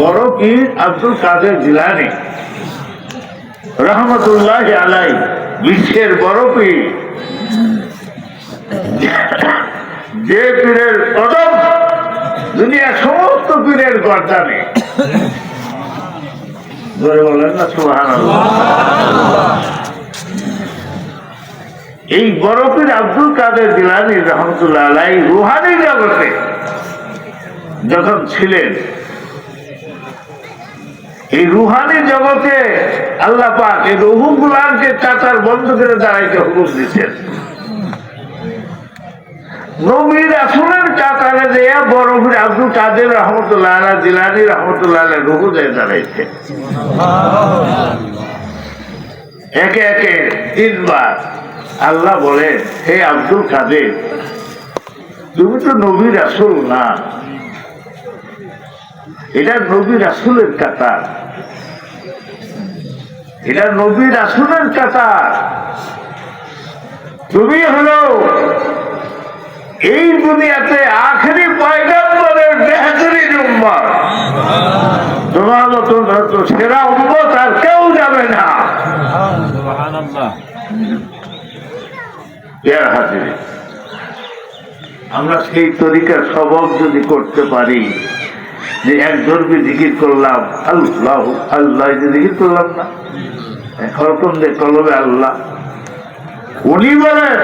বড় পীর আব্দুল কাদের জিলানি। রহমতুল্লাহ আলাই বিশ্বের বড় পীর। যে পীরের কদম দুনিয়ার সমস্ত পীরের গর্দানে। ধরে বলেন না, সুবহানাল্লাহ। এই বড় পীর আব্দুল কাদের জিলানি, রহমতুল্লাহ আলাই রুহানি জগতে যখন ছিলেন এই রুহানি জগতে আল্লাহ পাক এই রহু গুলানকে চাচার বন্ধ করে দাঁড়াইতে হুকুম দিচ্ছেন কাতারে আল্লাহ বলে, হে আব্দুল কাদের, তুমি তো নবীর আসল না। এটা নবীর আসলের কাতার। এটা নবীর আসলের কাতার তুমি হলো এই দুনিয়াতে আখেরি পয়গম্বরের বেহতরি উম্মত। তোমার মতন হয়তো সেরা উম্মত আর কেউ যাবে না। আমরা সেই তরিকার সবক যদি করতে পারি যে এক ধর্মী জিকির করলাম আল্লাহ আল্লাহ যে জিকির করলাম না। খরকম দে কলবে আল্লাহ। উনি বলেন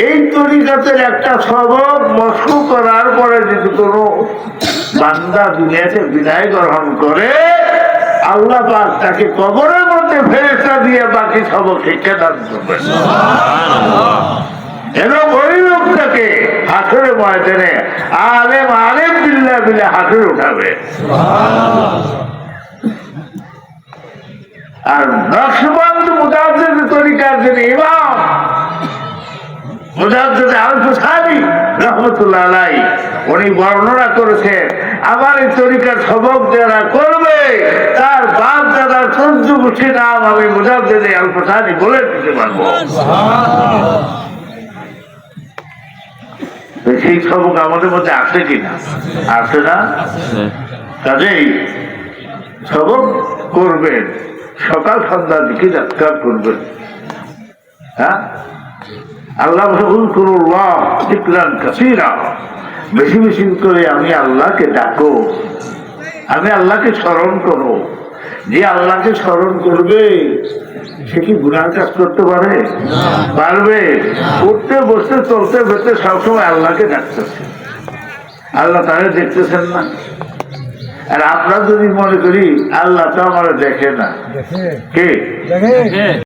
এই তরিকাতের একটা সবক মস্কু করার পরে যদি কোনো বান্দা দুনিয়াতে বিদায় গ্রহণ করে আল্লাহ পাক তাকে কবরের মধ্যে ফেরেস্তা দিয়ে বাকি সবক শিক্ষা দান করবেন এবং ওই লোকটাকে হাসরে ময়দানে আলেম আলেম বিল্লা বিলে হাসরে উঠাবে। আর নকশবন্দ মুজাদ্দিদ তরিকার যিনি ইমাম আল রহমতুল্লাহ আলাই, উনি বর্ণনা করেছেন, আমার এই তরিকার সবক যারা করবে, তার বাপ দাদার খুশি নাম আমি মুজাদ্দিদ আল বলে দিতে পারব। সেই সবক আমাদের মধ্যে আছে কিনা? আছে না? কাজেই সবক করবেন সকাল সন্ধ্যার দিকে যাত্রা করবেন হ্যাঁ? আল্লাহ করুল্লাহ বেশি বেশি করে আমি আল্লাহকে ডাকো। আমি আল্লাহকে স্মরণ করো। যে আল্লাহকে স্মরণ করবে সে কি গুনার কাজ করতে পারে? পারবে। উঠতে বসতে চলতে ফেরতে সবসময় আল্লাহকে ডাকতেছে আল্লাহ তাহলে দেখতেছেন না। আর আমরা যদি মনে করি আল্লাহ তো আমার দেখে না। কে?